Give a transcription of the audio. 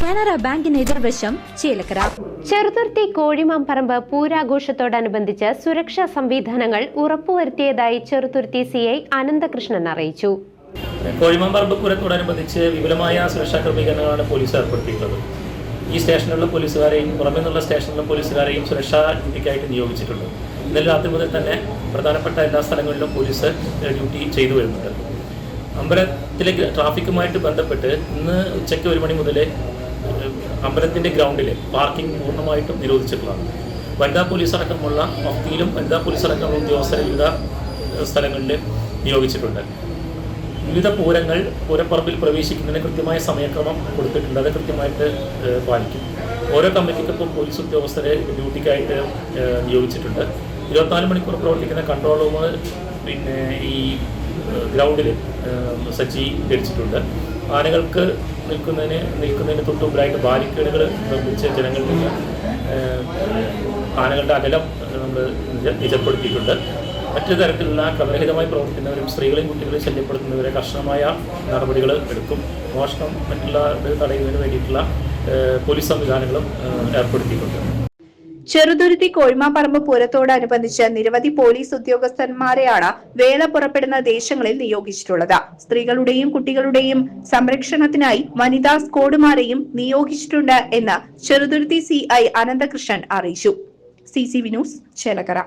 Canara ബാങ്കിന് എതിർവശം ചേലക്കര. ചെറുതുരുത്തി കോഴിമാമ്പറമ്പ് പൂരാഘോഷത്തോടനുബന്ധിച്ച് സുരക്ഷാ സംവിധാനങ്ങൾ ഉറപ്പുവരുത്തിയതായി ചെറുതുരുത്തി സി ഐ അനന്തകൃഷ്ണൻ അറിയിച്ചു. കോഴിമാമ്പറമ്പ് പൂരത്തോടനുബന്ധിച്ച് വിപുലമായ സുരക്ഷാ ക്രമീകരണങ്ങളാണ് പോലീസ് ഏർപ്പെടുത്തിയിട്ടുള്ളത്. ഈ സ്റ്റേഷനിലുള്ള പോലീസുകാരെയും പുറമേ നിന്നുള്ള സ്റ്റേഷനിലുള്ള പോലീസുകാരെയും സുരക്ഷാ ഡ്യൂട്ടിക്കായിട്ട് നിയോഗിച്ചിട്ടുണ്ട്. ഇന്നലെ രാത്രി മുതൽ തന്നെ പ്രധാനപ്പെട്ട എല്ലാ സ്ഥലങ്ങളിലും പോലീസ് ഡ്യൂട്ടി ചെയ്തു വരുന്നുണ്ട്. അമ്പലത്തിലെ ട്രാഫിക്കുമായിട്ട് ബന്ധപ്പെട്ട് ഇന്ന് ഉച്ചയ്ക്ക് ഒരു മണി മുതൽ അമ്പലത്തിന്റെ ഗ്രൗണ്ടിൽ പാർക്കിംഗ് പൂർണമായിട്ടും നിരോധിച്ചിട്ടുള്ളതാണ്. വനിതാ പോലീസ് അടക്കമുള്ള മഫ്തിയിലും വനിതാ പോലീസ് അടക്കമുള്ള ഉദ്യോഗസ്ഥരെ വിവിധ സ്ഥലങ്ങളിൽ നിയോഗിച്ചിട്ടുണ്ട്. വിവിധ പൂരങ്ങൾ പൂരപ്പറമ്പിൽ പ്രവേശിക്കുന്നതിന് കൃത്യമായ സമയക്രമം കൊടുത്തിട്ടുണ്ട്. അത് കൃത്യമായിട്ട് പാലിക്കും. ഓരോ കമ്മിറ്റിക്കൊപ്പം പോലീസ് ഉദ്യോഗസ്ഥരെ ഡ്യൂട്ടിക്കായിട്ട് നിയോഗിച്ചിട്ടുണ്ട്. ഇരുപത്തിനാല് മണിക്കൂർ പ്രവർത്തിക്കുന്ന കൺട്രോൾ റൂം പിന്നെ ഈ ഗ്രൗണ്ടിൽ സജ്ജീകരിച്ചിട്ടുണ്ട് ആനകൾക്ക് നിൽക്കുന്നതിന് നിൽക്കുന്നതിന് തൊട്ടുമ്പിലായിട്ട് ബാരിക്കേഡുകൾ നിർമ്മിച്ച് ഏഹ്, ആനകളുടെ അകലം നമ്മൾ നിജപ്പെടുത്തിയിട്ടുണ്ട്. മറ്റു തരത്തിലുള്ള ക്രമരഹിതമായി പ്രവർത്തിക്കുന്നവരും സ്ത്രീകളെയും കുട്ടികളെയും ശല്യപ്പെടുത്തുന്നവരെ കർശനമായ നടപടികൾ എടുക്കും. മോഷണം മറ്റുള്ള തടയുന്നതിന് വേണ്ടിയിട്ടുള്ള പോലീസ് സംവിധാനങ്ങളും ഏർപ്പെടുത്തിയിട്ടുണ്ട്. ചെറുതുരുത്തി കോഴിമാപ്പറമ്പ് പൂരത്തോടനുബന്ധിച്ച് നിരവധി പോലീസ് ഉദ്യോഗസ്ഥന്മാരെയാണ് വേല പുറപ്പെടുന്ന ദേശങ്ങളിൽ നിയോഗിച്ചിട്ടുള്ളത്. സ്ത്രീകളുടെയും കുട്ടികളുടെയും സംരക്ഷണത്തിനായി വനിതാ സ്ക്വാഡുമാരെയും നിയോഗിച്ചിട്ടുണ്ട് എന്ന് ചെറുതുരുത്തി സി ഐ അനന്തകൃഷ്ണൻ അറിയിച്ചു. C C V news Chelakkara.